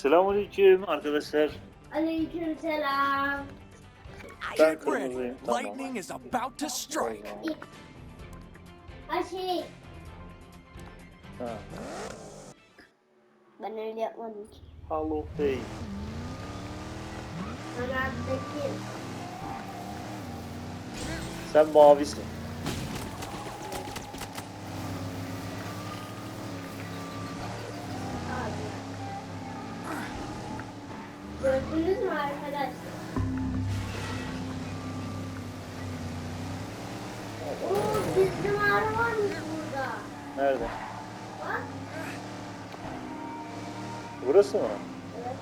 Selamünaleyküm arkadaşlar. Aleykümselam. Ben kırmızıyım, tamam. Lightning is about to strike. Ha. ben öyle yapmadım ki. Hello hey. Kanalдaki Sen mavisin. Gördünüz mü arkadaşlar? Oo, bizim arı varmış burada. Nerede? Bak. Burası mı? Evet.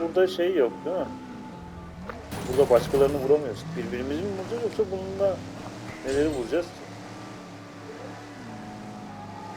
Burada şey yok değil mi? Burada başkalarını vuramıyoruz. Birbirimizi mi vuracağız yoksa bununla neleri vuracağız? ki?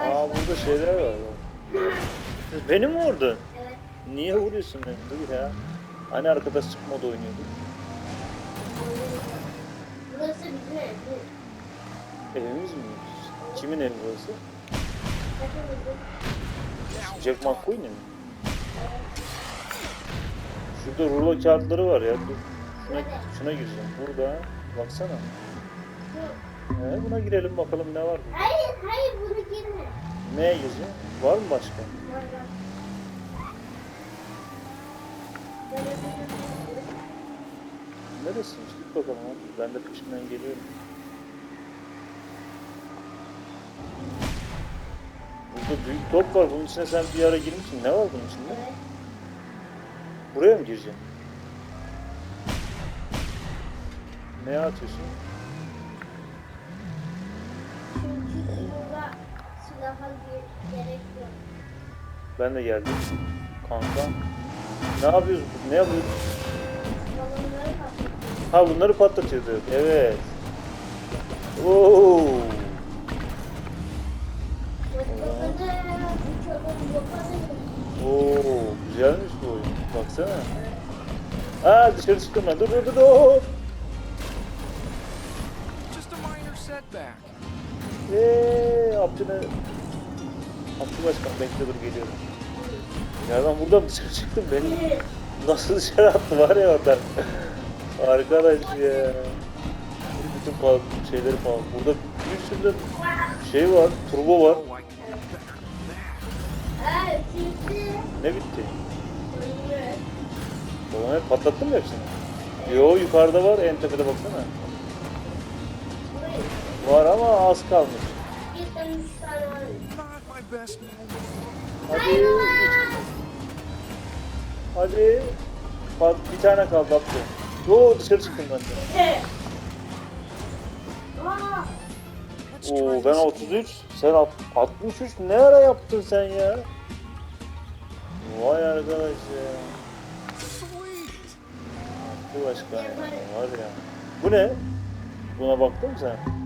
Aa burada şeyler var. bak. Beni mi vurdun? Evet. Niye vuruyorsun beni? Dur ya. Hani arkadaşlık modu oynuyorduk. Burası bizim ev. bu. Evimiz mi? Kimin evi burası? Jack McQueen'in mi? Şurada rulo kağıtları var ya. Dur. Şuna, şuna gireceğim. Burada. Baksana. He, buna girelim bakalım ne var burada. Hayır, hayır bunu girme. Neye gireceğim? Var mı başka? Var Neresiniz? Git bakalım abi. Ben de peşinden geliyorum. Burada büyük top var. Bunun içine sen bir ara girmişsin. Ne var bunun içinde? Evet. Buraya mı gireceksin? Ne atıyorsun? Ge- gerek yok. Ben de geldim. Kanka. Ne yapıyoruz? Ne yapıyoruz? Balonları. Ha bunları patlatıyorduk. Evet. Oo. Oo, güzelmiş bu oyun. Baksana. Aa dışarı çıktım ben. Dur dur dur. dur. Just a minor setback. Eee Abdüne... Abdü Başkan bekle dur geliyorum. Ben buradan dışarı çıktım beni. Nasıl dışarı attı var ya oradan. Arkadaş ya. Bütün pa- şeyleri falan. Burada bir sürü şey var. Turbo var. Ne bitti? Ulan hep patlattın mı hepsini? Yo yukarıda var en tepede baksana. Var ama az kalmış. Hadi. Hadi. Bak bir tane kaldı Abdü. Yo dışarı çıktım ben de. Oo ben again. 33, sen alt- 63 ne ara yaptın sen ya? Vay arkadaş ya. Bu başka ya. Var ya. Bu ne? Buna baktın mı sen?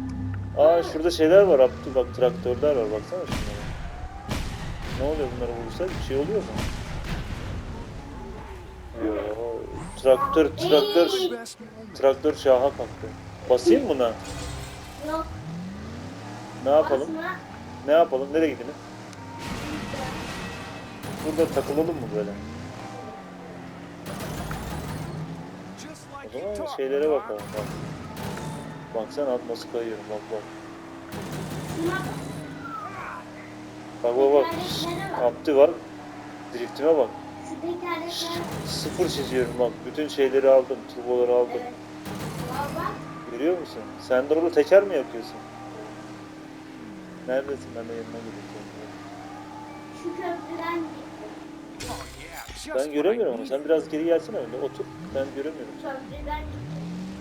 Aa şurada şeyler var Abdü bak traktörler var baksana şunlara. Ne oluyor bunları vurursak bir şey oluyor mu? Yo, traktör traktör traktör şaha kalktı. Basayım buna. yok. Ne yapalım? Basma. Ne yapalım? Nereye gidelim? Burada takılalım mı böyle? O zaman şeylere Doc. bakalım bak. Baksana at nasıl kayıyorum bak bak. Bak. Bak bak. Abdü var. Driftime bak. Sıfır çiziyorum bak. Bütün şeyleri aldım. Turboları aldım. Görüyor musun? Sen de teker mi yapıyorsun? Neredesin? Ben de yanına gideceğim. Şu köprüden Ben göremiyorum onu. Sen biraz geri gelsene öyle. Otur. Ben göremiyorum. Köprüden gittim.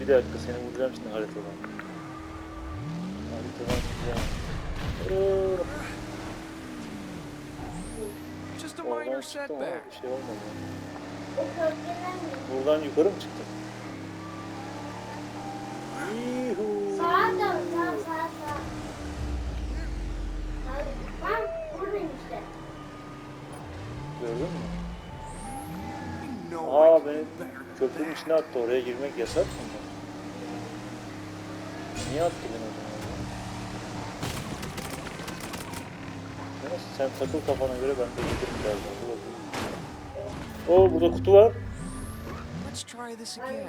Bir dakika seni vuracağım şimdi haritadan. Haritadan vuracağım. Oo, Just a minor setback. bir şey olmadı. Buradan yukarı mı çıktın? Sağa dön. Sağ sağ sağ. Hadi. Bak buradayım işte. Gördün mü? Aa beni köprünün içine attı. Oraya girmek yasak mı? Niye zaman? Neyse, Sen takıl kafana göre ben de giderim birazdan. Oo burada kutu var. Let's try this again.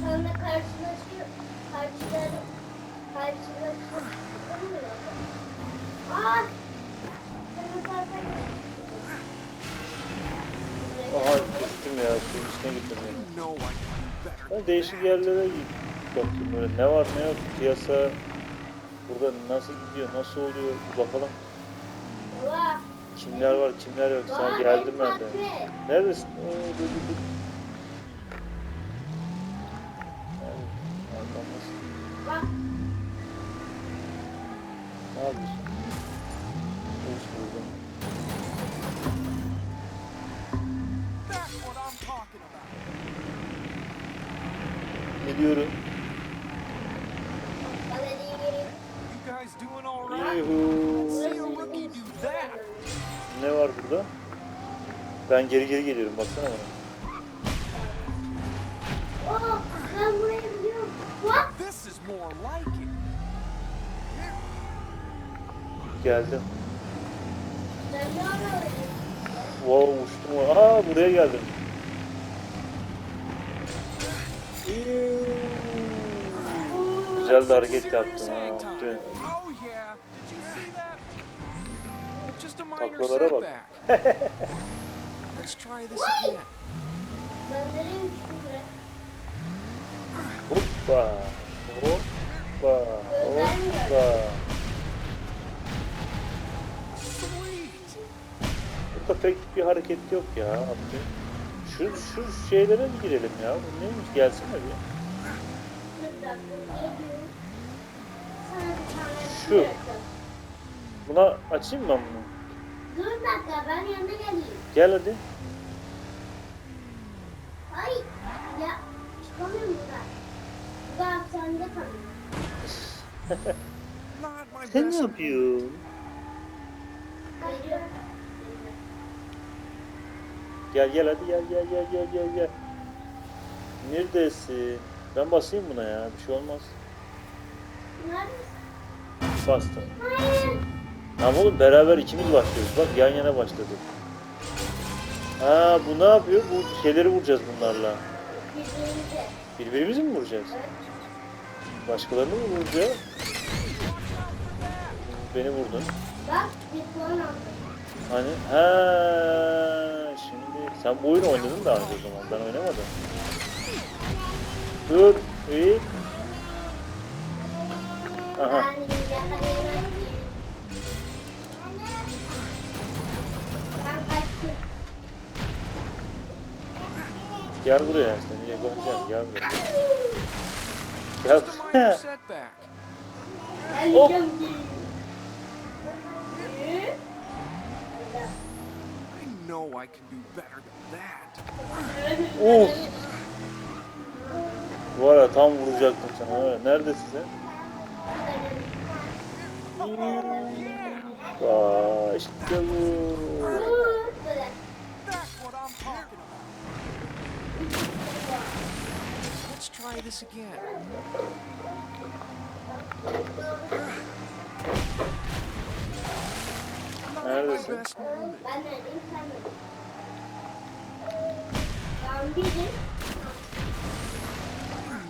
sonra karşılaşıyor. Karşılar, karşılaşıyor. Aa! Aha gittim ya. Suyun içine gittim ya. Ben değişik yerlere gidip bakayım böyle ne var ne yok piyasa burada nasıl gidiyor nasıl oluyor bir bakalım. Kimler var kimler yok sen geldim ben de neredesin? Oo, dur dur dur. Ne yapıyorsun? Hoş buldum gidiyorum ben geri geri geliyorum baksana bana ben burayı biliyorum. What? This is more like it. geldim. Wow uçtum. Aa buraya geldim. Güzel de hareket yaptın ha. Aferin. Oh Taklalara bak. Let's try this again. Hoppa. Hoppa. Hoppa. Burada pek bir hareket yok ya. Abdü. Şu, şu şeylere bir girelim ya. Bu neymiş? Gelsene bir. Şu. Buna açayım mı ben bunu? Dur bir dakika, ben yanına geleyim. Gel hadi. Ay, ya çıkamıyorum buradan. Bu da hapishanede kalıyor. Sen ne yapıyorsun? Geliyorum. Gel gel hadi gel gel gel gel gel gel. Neredesin? Ben basayım buna ya. Bir şey olmaz. Neredesin? Bastım. Hayır. Ama oğlum beraber ikimiz başlıyoruz. Bak yan yana başladık. Ha bu ne yapıyor? Bu şeyleri vuracağız bunlarla. Birbirimize. Birbirimizi mi vuracağız? Başkalarını mı vuracağız? Beni vurdun. Bak, bir puan aldım. Hani ha şimdi sen bu oyunu oynadın daha önce o zaman. Ben oynamadım. Dur. İyi. Aha. Gel buraya. Yakalayacağım. Gel buraya. Gel Just a minor buraya. Hop. yiyeceğim ki. I know I can do better than that. Uf. Bu ara tam vuracaktım sana. ha. Neredesin sen? Aa, işte bu. That's what I'm talking about. Let's try this again. Not my Neredesin? best moment. Ben neredeyim sen neredesin? Ben birim. I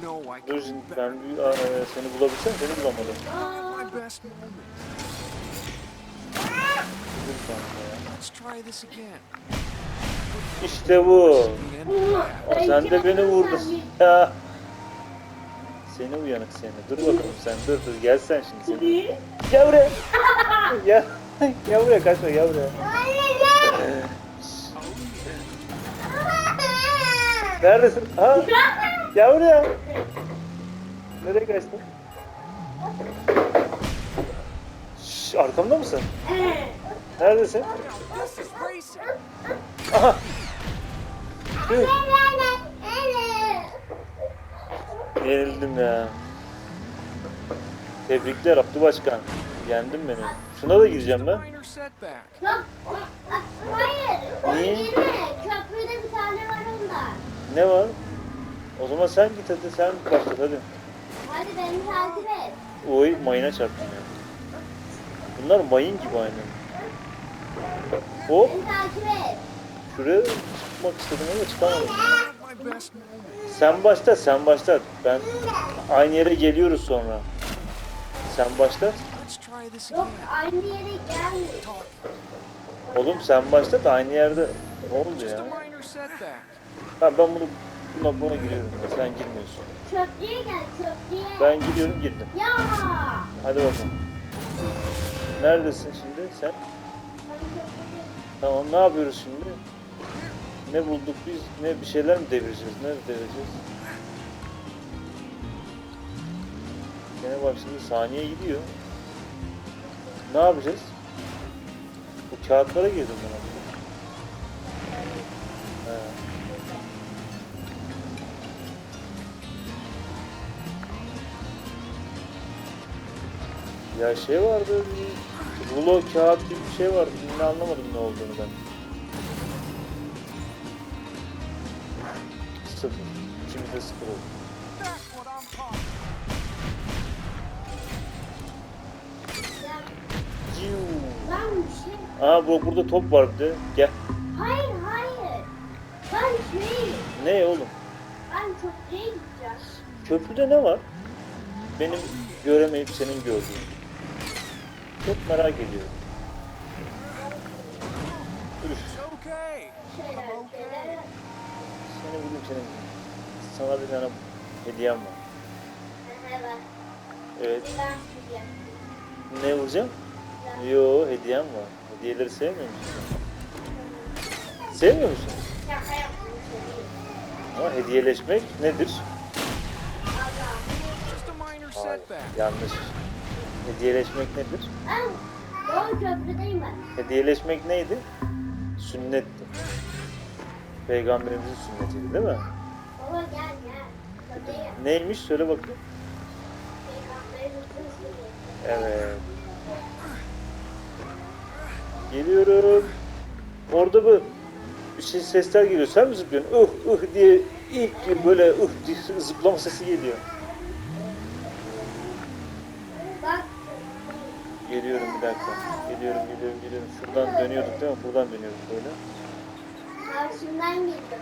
know I can Dur ben bir, aa, seni bulabilsem seni bulamadım. This again. İşte bu. Sen de beni vurdun. Ya. Seni uyanık seni. Dur bakalım sen dur dur gel sen şimdi seni. Gel buraya. gel. Gel buraya kaçma gel buraya. Neredesin? Ha? Gel buraya. Nereye kaçtın? Şş, arkamda mısın? Neredesin? Aha. Tüh, Yenildim ya. Tebrikler Abdü Başkan. Yendin beni. Şuna da gireceğim ben. Hayır. O Niye? Köprüde bir tane var onda. Ne var? O zaman sen git hadi sen başlat hadi. Hadi beni takip et. Oy mayına çarptım ya. Bunlar mayın gibi aynen. Hop Beni takip et. şuraya çıkmak istedim ama çıkamadım. Sen başla sen başla. Ben aynı yere geliyoruz sonra. Sen başla. Yok aynı yere gelmiyor. Oğlum sen başla da aynı yerde. Ne oldu ya? Ha, ben bunu buna, buna giriyorum. ya, Sen girmiyorsun. Çöplüğe gel çöplüğe. Ben gidiyorum girdim. Ya. Hadi bakalım. Neredesin şimdi sen? Tamam ne yapıyoruz şimdi? Ne bulduk biz? Ne bir şeyler mi devireceğiz? Ne devireceğiz? Gene başladı. Saniye gidiyor. Ne yapacağız? Bu kağıtlara girdim ben. He. Ya şey vardı, rulo kağıt gibi bir şey vardı. Şimdi anlamadım ne olduğunu ben. Sıfır. İçimizde sıfır oldu. Aa bu burada top var bir de. Gel. Hayır hayır. Ben şey... Ne oğlum? Ben çöplüğe gideceğim. Köprüde ne var? Benim göremeyip senin gördüğün. Çok merak ediyorum. Üf, okay. Seni bulayım senin. Sana bir tane hediyem var. Evet. Evet. Ben. Ne vuracağım? Yo hediyem var. Hediyeleri sevmiyor musun? Sevmiyor musun? Ama hediyeleşmek nedir? Hayır, yanlış. Hediyeleşmek nedir? Ben doğru köprüdeyim ben. Hediyeleşmek neydi? Sünnetti. Peygamberimizin sünnetiydi değil mi? Baba gel gel. Neymiş söyle bakayım. Peygamberimizin. Evet. Geliyorum. Orada bu şey sesler geliyor. Sen mi zıplıyorsun? Uh uh diye ilk böyle uh diye zıplama sesi geliyor. Geliyorum bir dakika. Geliyorum geliyorum geliyorum. Şuradan dönüyorduk değil mi? Buradan dönüyorduk böyle. Karşımdan geliyor.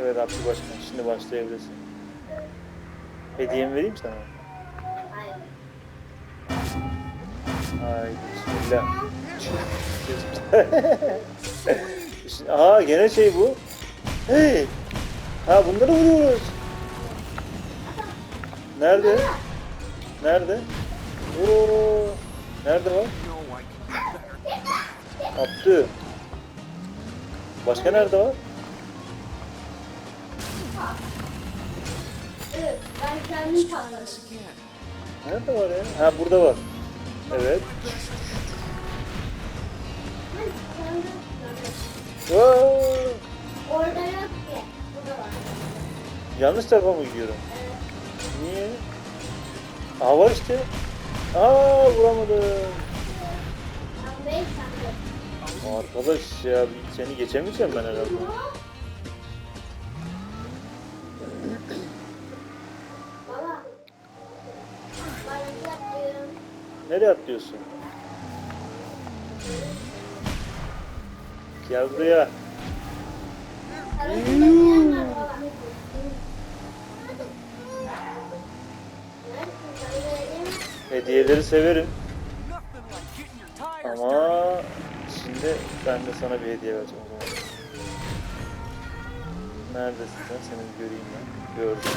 Evet Abdü Başkan. Şimdi başlayabilirsin. Hediyemi vereyim sana. Hayır. Haydi bismillah. Aha gene şey bu. Hey. Ha bunları vuruyoruz. Nerede? Nerede? Oo. Nerede var? Abdü. Başka nerede var? Evet, ben kendim again. Nerede var ya? Ha burada var. Evet. Orada yok ki. Burada var. Yanlış tarafa mı gidiyorum? Evet. Niye? Aa var işte. Aa vuramadım. Arkadaş ya seni geçemeyeceğim ben herhalde. Nereye atlıyorsun? Gel buraya. Arasında yiyen var baba. Neredesin? Sana vereyim mi? Hediyeleri severim. Ama şimdi ben de sana bir hediye vereceğim o zaman. Neredesin sen? Seni bir göreyim ben. Gördüm.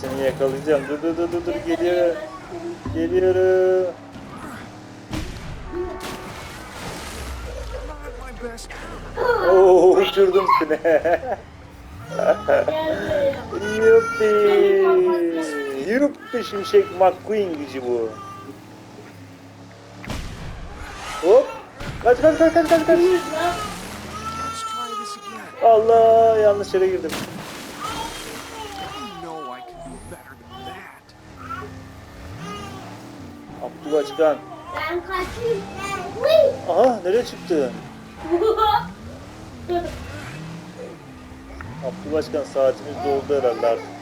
Seni yakalayacağım. Dur dur dur dur dur geliyorum. Geliyorum. Oo uçurdum seni. Yuppi. Yuppi şimşek McQueen gücü bu. Hop. Kaç kaç kaç kaç kaç kaç. Allah yanlış yere girdim. Abdullah çıkan. Ben kaçıyorum. Aha nereye çıktın? Abdü Başkan saatimiz doldu herhalde artık.